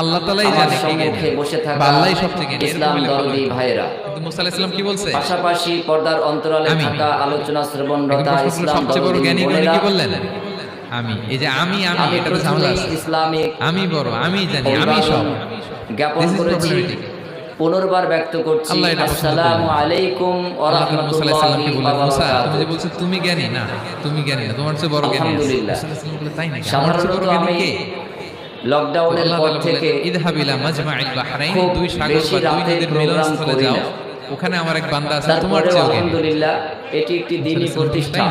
আল্লাহ তালাই জানে বসে থাকা আল্লাহ সব ইসলাম দরদি ভাইরা ইসলাম কি বলছে? পাশাপাশি পর্দার অন্তরালে থাকা আলোচনা শ্রবণরতা ইসলাম সবচেয়ে বড় জ্ঞানী কি বললেন? আমি। এই যে আমি আমি এটা তো ঝামেলা ইসলামিক আমি বড় আমি জানি আমি সব। জ্ঞাপন করেছি পুনর্বার ব্যক্ত করছি। আসসালামু আলাইকুম ওয়া রাহমাতুল্লাহি ওয়া বারাকাতুহু যে বলছে তুমি জ্ঞানী না তুমি জ্ঞানী না তোমার চেয়ে বড় জ্ঞানী আলহামদুলিল্লাহ। সাধারণত আমি লকডাউনের পর থেকে ইদহাবিলা মাজমা আল বাহরাইন দুই সাগর বা দুই নদীর মিলনস্থলে যাও। ওখানে আমার এক বান্দা আছে তোমার চেয়ে আলহামদুলিল্লাহ এটি একটি আচ্ছা, দিনই আচ্ছা, প্রতিষ্ঠান।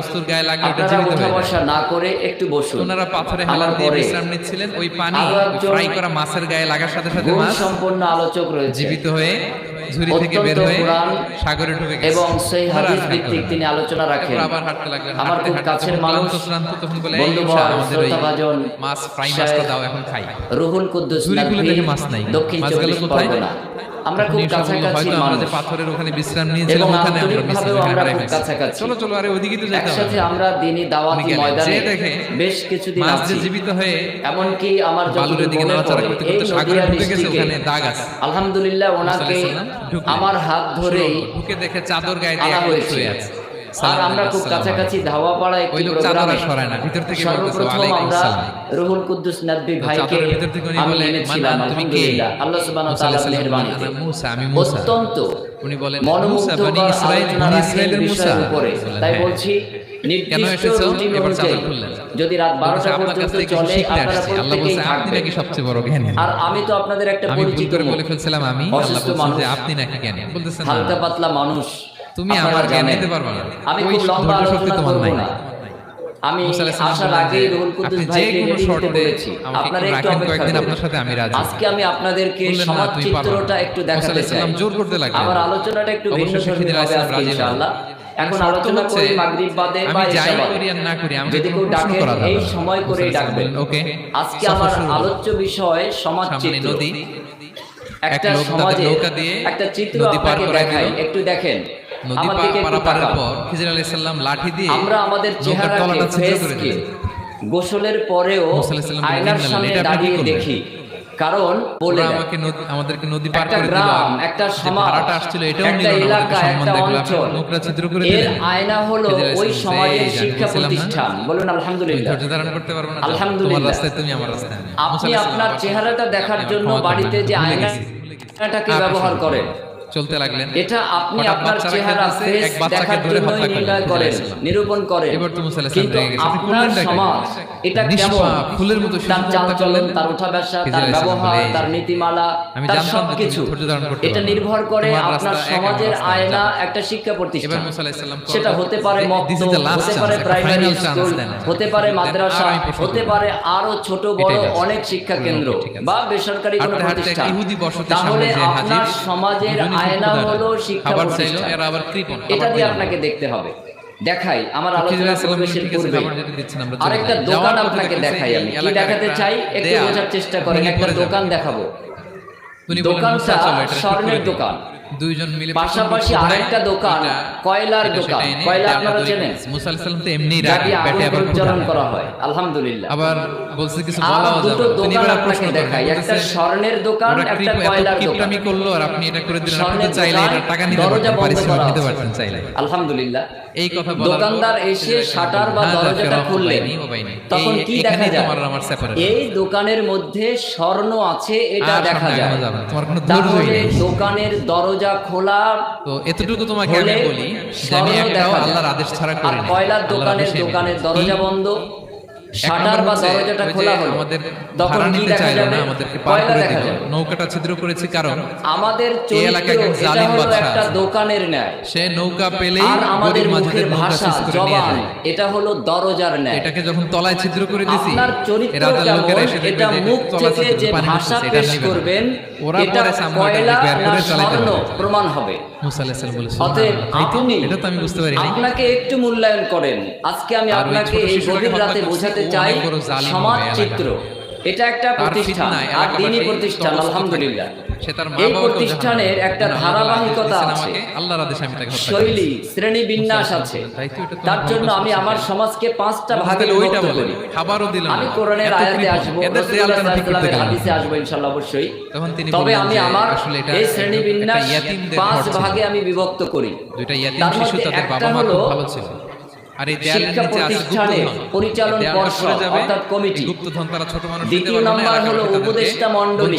বস্তুর গায়ে লাগলে ওটা জীবিত হয়ে বসা না করে একটু বসুন। ওনারা পাথরে হেলান দিয়ে বিশ্রাম নিচ্ছিলেন। ওই পানি ফ্রাই করা মাছের গায়ে লাগার সাথে সাথে মাছ সম্পূর্ণ আলোচক রয়েছে। জীবিত হয়ে ঝুরি থেকে বের হয়ে সাগরে ঢুকে গেছে। এবং সেই হাদিস ভিত্তিক তিনি আলোচনা রাখেন। আবার হাঁটতে লাগলেন। আমার খুব কাছের মানুষ শ্রান্ত তখন বলে এই বন্ধু আমাদের ওই মাছ ফ্রাই মাছটা দাও এখন খাই। রুহুল কুদ্দুস ঝুরিগুলো থেকে মাছ নাই। দক্ষিণ চব্বিশ পরগনা। আমরা খুব কাছাকাছি পাথরের ওখানে বিশ্রাম আমরা কাছাকাছি। চলো চলো আরে ওদিকে তো একসাথে আমরা দিনই ময়দানে বেশ কিছুদিন আছি। জীবিত হয়ে এমন কি আমার দিকে করতে করতে ঢুকে গেছে ওখানে দাগ আছে। আলহামদুলিল্লাহ ওনাকে আমার হাত ধরেই ঢুকে দেখে চাদর গায়ে দিয়ে শুয়ে আছে। আর আমরা খুব কাছাকাছি ধাওয়া পাড়া একটি প্রোগ্রামে সর্বপ্রথম আমরা রুহুল কুদ্দুস নাদবি ভাইকে আমি এনেছিলাম আলহামদুলিল্লাহ। আল্লাহ সুবহানাহু তাআলার মেহেরবানিতে অত্যন্ত উনি বলেন উপরে। তাই বলছি আমি তো আপনাদের একটা পরিচিত ফেলছিলাম আমি। আপনি নাকি বলতেছেন হালকা পাতলা মানুষ। তুমি আমার জ্ঞান দিতে পারবে না। আমি খুব লম্বা আলোচনা করব না। আমি আসার আগে কুদ্দুস কোনো একটু আপনার সাথে আমি রাজি। আজকে আমি আপনাদেরকে সমাজ চিত্রটা একটু দেখাতে চাই। জোর করতে লাগবে। আমার আলোচনাটা একটু ভিন্ন ধরনের হবে আজকে ইনশাআল্লাহ। এখন আলোচনা করি বা না করি ডাকে এই সময় করে ডাকবেন। ওকে। আজকে আমার আলোচ্য বিষয় সমাজ নদী। একটা সমাজে একটা চিত্র আপনাকে দেখাই একটু দেখেন গোসলের পরেও দেখি। কারণ আমাদেরকে নদী একটা আয়না হলো ওই শিক্ষা প্রতিষ্ঠান। বলুন আলহামদুলিল্লাহ। আপনি আপনার চেহারাটা দেখার জন্য বাড়িতে যে আয়নাটাকে ব্যবহার করেন। চলতে লাগলেন। এটা আপনি আপনার চেহারা ফেস এক বাচ্চাকে ধরে হত্যা করেন নিরূপণ করেন। এবার তো মুসা আলাইহিস সালাম আপনার সমাজ এটা কেমন? ফুলের মতো সুন্দর তার চালচলন তার উঠা ব্যবসা তার ব্যবহার তার নীতিমালা তার সবকিছু। এটা নির্ভর করে আপনার সমাজের আয়না একটা শিক্ষা প্রতিষ্ঠান। সেটা হতে পারে হতে পারে প্রাইমারি স্কুল হতে পারে মাদ্রাসা হতে পারে আরও ছোট বড় অনেক শিক্ষা কেন্দ্র বা বেসরকারি কোনো প্রতিষ্ঠান। তাহলে আপনার সমাজের আয়না হলো শিক্ষা প্রতিষ্ঠান। এটা দিয়ে আপনাকে দেখতে হবে। দেখাই আমার আরেকটা দোকান আপনাকে দেখাই আমি কি দেখাতে চাই? একটু বোঝার চেষ্টা করেন একটা দোকান দেখাবো। দোকানটা স্বর্ণের দোকান। দুইজন মিলে পাশাপাশি আরেকটা দোকান কয়লার দোকান কয়লা আপনারা চেনেন মুসা আলাইহিস তো এমনি রাগে পেটে আবার উচ্চারণ করা হয় আলহামদুলিল্লাহ আবার বলছে কিছু বলা যাবে তিনি এবার প্রশ্ন দেখাই একটা স্বর্ণের দোকান একটা কয়লার দোকান আমি করল আর আপনি এটা করে দিলেন আপনি চাইলে এটা টাকা নিতে পারতেন পারিশ্রমিক নিতে পারতেন চাইলে আলহামদুলিল্লাহ এই কথা বলা দোকানদার এসে শাটার বা দরজাটা খুললেন তখন কি দেখা যায় তোমার আমার সেপারেট এই দোকানের মধ্যে স্বর্ণ আছে এটা দেখা যায় তোমার কোনো দোকানের দরজা দরজা খোলা তো এতটুকু তোমাকে আমি বলি আমি একটাও আল্লাহর আদেশ ছাড়া করি না কয়লার দোকানে দোকানে দরজা বন্ধ। শাটার বা দরজাটা খোলা হলো আমাদের তখন কি দেখা যাবে? আমাদেরকে পার করে দিল। নৌকাটা ছিদ্র করেছে কারণ আমাদের চরিত্র এটা হলো একটা দোকানের ন্যায়। সে নৌকা পেলেই আর আমাদের মুখের ভাষা জবান এটা হলো দরজার ন্যায়। এটাকে যখন তলায় মানে ছিদ্র করে দিছি আপনার চরিত্র এটা মুখ থেকে যে ভাষা পেশ করবেন এটা কয়লা না স্বর্ণ প্রমাণ হবে। আপনাকে একটু মূল্যায়ন করেন। আজকে আমি আপনাকে এই গভীর রাতে বোঝাতে বলতে চাই সমাজ চিত্র এটা একটা প্রতিষ্ঠান আর দিনই প্রতিষ্ঠান আলহামদুলিল্লাহ। এই প্রতিষ্ঠানের একটা ধারাবাহিকতা আছে। শৈলী শ্রেণি বিন্যাস আছে। তার জন্য আমি আমার সমাজকে পাঁচটা ভাগে আমি কোরআনের আয়াতে আসব হাদিসে আসব ইনশাল্লাহ অবশ্যই। তবে আমি আমার এই শ্রেণি বিন্যাস পাঁচ ভাগে আমি বিভক্ত করি। দুইটা ইয়াতিম শিশু আর এই পরিচালন পর্ষদ অর্থাৎ কমিটি গুপ্তধন তারা ছোট মানুষ উপদেষ্টা মণ্ডলী।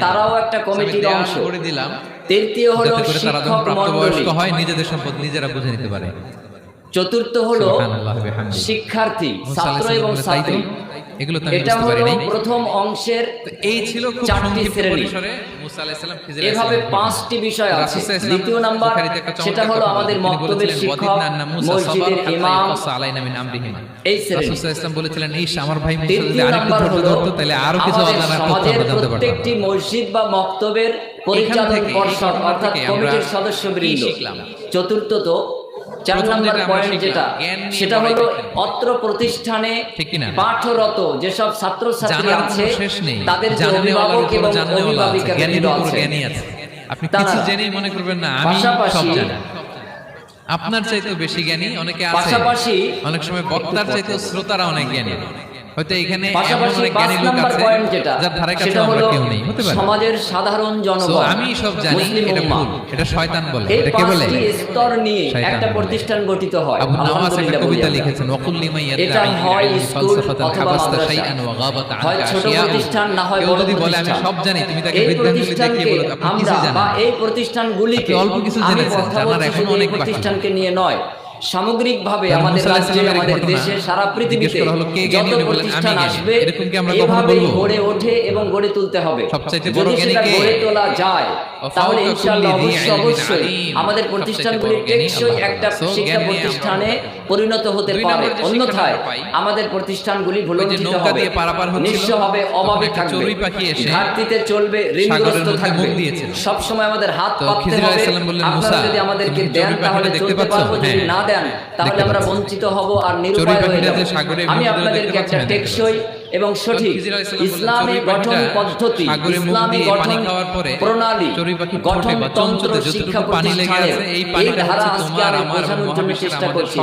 তারাও একটা কমিটির অংশ। করে দিলাম। তৃতীয় হলো শিক্ষক মণ্ডলী। হয় নিজেদের সম্পদ নিজেরা বুঝে নিতে পারে। চতুর্থ হলো শিক্ষার্থী ছাত্র এবং ছাত্রী। এটা হলো প্রথম অংশের এই ছিল চারটি শ্রেণি। এভাবে পাঁচটি বিষয় আছে। দ্বিতীয় নাম্বার সেটা হলো আমাদের মক্তবের শিক্ষক মসজিদের ইমাম। ভাই আরও কিছু মসজিদ বা মক্তবের পরিচালক পর্ষদ অর্থাৎ কমিটির চতুর্থ চতুর্থত চার নম্বর পয়েন্ট যেটা সেটা হলো অত্র প্রতিষ্ঠানে পাঠরত যেসব ছাত্র ছাত্রী আছে তাদের অভিভাবক এবং অভিভাবিকা আছে। আপনি কিছু জেনেই মনে করবেন না আমি সব জানি। আপনার চাইতে বেশি জ্ঞানী অনেকে আছে। পাশাপাশি অনেক সময় বক্তার চাইতে শ্রোতারা অনেক জ্ঞানী। হয়তো এখানে সমাজের সাধারণ জনগণ আমি সব জানি এটা শয়তান বলে এটা কে বলে? স্তর নিয়ে একটা প্রতিষ্ঠান গঠিত হয়। আবু নাওয়াস একটা কবিতা লিখেছেন ওয়াকুল লিমা ইয়াদআ হয় স্কুল অথবা শাইআন ওয়া গাবাত হয় ছোট প্রতিষ্ঠান না হয় বড় যদি বলে আমি সব জানি তুমি তাকে বৃদ্ধাঙ্গুলি দেখিয়ে বলো আপনি কিছু জানেন? বা এই প্রতিষ্ঠানগুলিকে অল্প কিছু জেনেছেন জানার এখন অনেক প্রতিষ্ঠানকে নিয়ে নয় সামগ্রিকভাবে আমাদের রাজ্যে আমাদের দেশে সারা পৃথিবীতে যত প্রতিষ্ঠান আসবে এভাবেই গড়ে ওঠে এবং গড়ে তুলতে হবে। যদি সেটা গড়ে তোলা যায় তাহলে ইনশাআল্লাহ অবশ্যই অবশ্যই আমাদের প্রতিষ্ঠানগুলি টেকসই একটা শিক্ষা প্রতিষ্ঠানে পরিণত হতে পারে। অন্যথায় আমাদের প্রতিষ্ঠানগুলি ভুলঞ্চিত হবে। নিঃস্ব হবে অভাবে থাকবে। ঘাটতিতে চলবে ঋণগ্রস্ত থাকবে। সব সময় আমাদের হাত পাততে হবে। আপনারা যদি আমাদেরকে দেন তাহলে চলতে পারব। যদি না দেন তাহলে আমরা বঞ্চিত হব আর নিরুপায় হয়ে যাব। আমি আপনাদেরকে একটা টেকসই এবং সঠিক ইসলামী গঠন পদ্ধতি ইসলামী গঠন প্রণালী গঠন তন্ত্র শিক্ষা প্রতিষ্ঠানে এই ধারা আজকে আর বোঝানোর জন্য চেষ্টা করছি।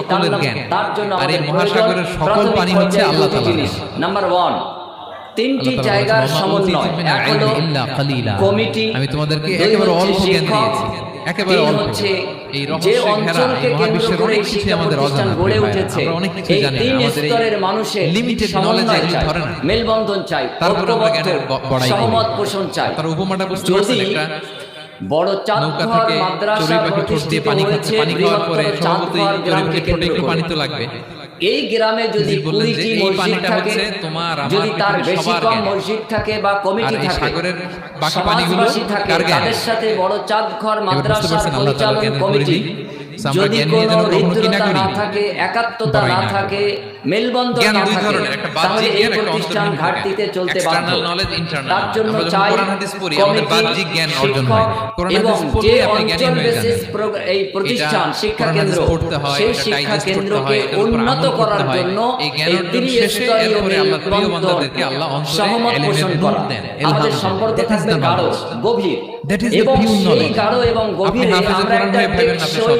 তার জন্য আমাদের মহাসাগরের সকল পানি হচ্ছে আল্লাহ জিনিস। নাম্বার ওয়ান তিনটি জায়গার সমন্বয় এক হলো কমিটি আমি তোমাদেরকে একেবারে অল্প জ্ঞান দিয়েছি। একেবারে অল্প। যে অঞ্চলকে কেন্দ্র করে শিক্ষা প্রতিষ্ঠান গড়ে উঠেছে। এই তিন স্তরের মানুষের সমন্বয় চাই। মেলবন্ধন চাই সহমত পোষণ চাই। যদি বড় চাঁদপুর মাদ্রাসা প্রতিষ্ঠিত হয়েছে বৃহত্তর চাঁদপুর গ্রামকে কেন্দ্র করে। এই গ্রামে যদি কুড়িটি মসজিদ থাকে যদি তার বেশি কম মসজিদ থাকে বা কমিটি থাকে সমাজবাসী থাকে তাদের সাথে বড় চাঁদ ঘর মাদ্রাসা পরিচালন কমিটি যদি কোনো হৃদ্রতা না থাকে একাত্মতা না থাকে মেলবন্ধন না থাকে তাহলে এই প্রতিষ্ঠান ঘাটতিতে চলতে বাধ্য। তার জন্য চাই কমিটি শিক্ষক এবং যে অঞ্চল বেসিস এই প্রতিষ্ঠান শিক্ষা কেন্দ্র সেই শিক্ষা কেন্দ্রকে উন্নত করার জন্য এই ত্রিস্তরীয় মেলবন্ধন সহমত পোষণ করা। আমাদের সম্পর্ক থাকবে গাঢ় গভীর। এবং সেই গাঢ় এবং গভীরে আমরা একটা টেকসই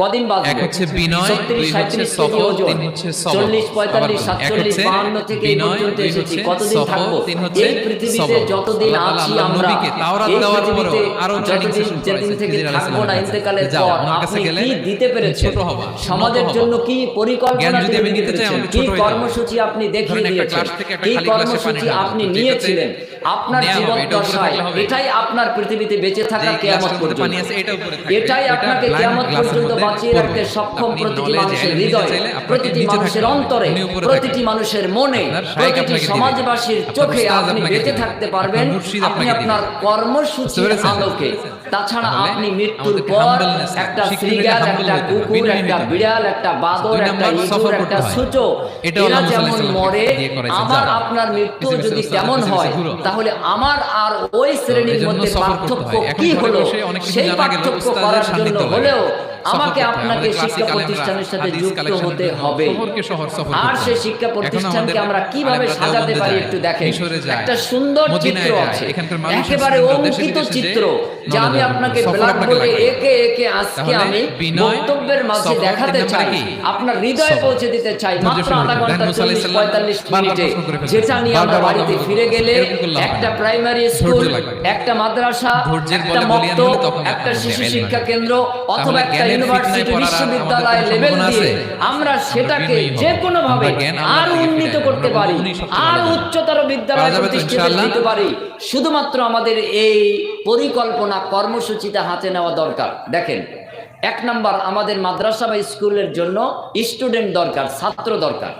কদিন বাঁচবে এক হচ্ছে বিনয়, দুই হচ্ছে 36 সফল, কেজি ওজন। তিন হচ্ছে সবল। 40 45 আবার বলি, এক 47 হচ্ছে 52 থেকে এই বিনয়, পর্যন্ত এসেছি। হচ্ছে কতদিন থাকব? তিন হচ্ছে এই পৃথিবীতে যতদিন আছি আমরা এই দেওয়ার পৃথিবীতে আরও training যতদিন যেদিন থেকে থাকব না ইন্তেকালের পর আপনি কি দিতে পেরেছেন? সমাজের জন্য কি পরিকল্পনা যদি আমি দিয়েছেন? আমাকে কি। কর্মসূচি আপনি দেখিয়ে দিয়েছেন? কি কর্মসূচি আপনি নিয়েছিলেন? আপনার জীবন দশায় এটাই আপনার পৃথিবীতে বেঁচে থাকা কেয়ামত পর্যন্ত। এটাই আপনাকে কেয়ামত পর্যন্ত বাঁচিয়ে রাখতে সক্ষম প্রতিটি মানুষের হৃদয়ে প্রতিটি মানুষের অন্তরে প্রতিটি মানুষের মনে প্রতিটি সমাজবাসীর চোখে আপনি বেঁচে থাকতে পারবেন। আপনি আপনার কর্মসূচির আলোকে তাছাড়া আপনি মৃত্যুর পর একটা শ্রীগাল একটা কুকুর একটা বিড়াল একটা বাদর একটা ইঁদুর একটা সূচো এরা যেমন মরে আমার আপনার মৃত্যু যদি তেমন হয় তাহলে আমার আর ওই শ্রেণির মধ্যে পার্থক্য কি হলো? সেই পার্থক্য করার জন্য হলেও আমাকে আপনাকে শিক্ষা প্রতিষ্ঠানের সাথে যুক্ত হতে হবে। আর সেই শিক্ষা প্রতিষ্ঠানকে আমরা কীভাবে সাজাতে পারি একটু দেখেন। একটা সুন্দর চিত্র আছে। একেবারে অঙ্কিত চিত্র যে আমি আপনাকে একে একে আজকে আমি বক্তব্যের মাঝে দেখাতে চাই আপনার হৃদয়ে পৌঁছে দিতে চাই মাত্র আধা ঘণ্টা চল্লিশ পঁয়তাল্লিশ মিনিটে। যেটা নিয়ে আমরা বাড়িতে ফিরে গেলে একটা প্রাইমারি স্কুল একটা মাদ্রাসা একটা মক্তব একটা শিশু শিক্ষা কেন্দ্র অথবা একটা ইউনিভার্সিটি বিশ্ববিদ্যালয় লেভেল দিয়ে আমরা সেটাকে যে কোনো ভাবে আরও উন্নীত করতে পারি আর উচ্চতর বিদ্যালয় প্রতিষ্ঠিত? দিতে পারি শুধুমাত্র আমাদের এই পরিকল্পনা কর্মসূচিটা হাতে নেওয়া দরকার। দেখেন, এক নাম্বার আমাদের মাদ্রাসা বা স্কুলের জন্য স্টুডেন্ট দরকার, ছাত্র দরকার।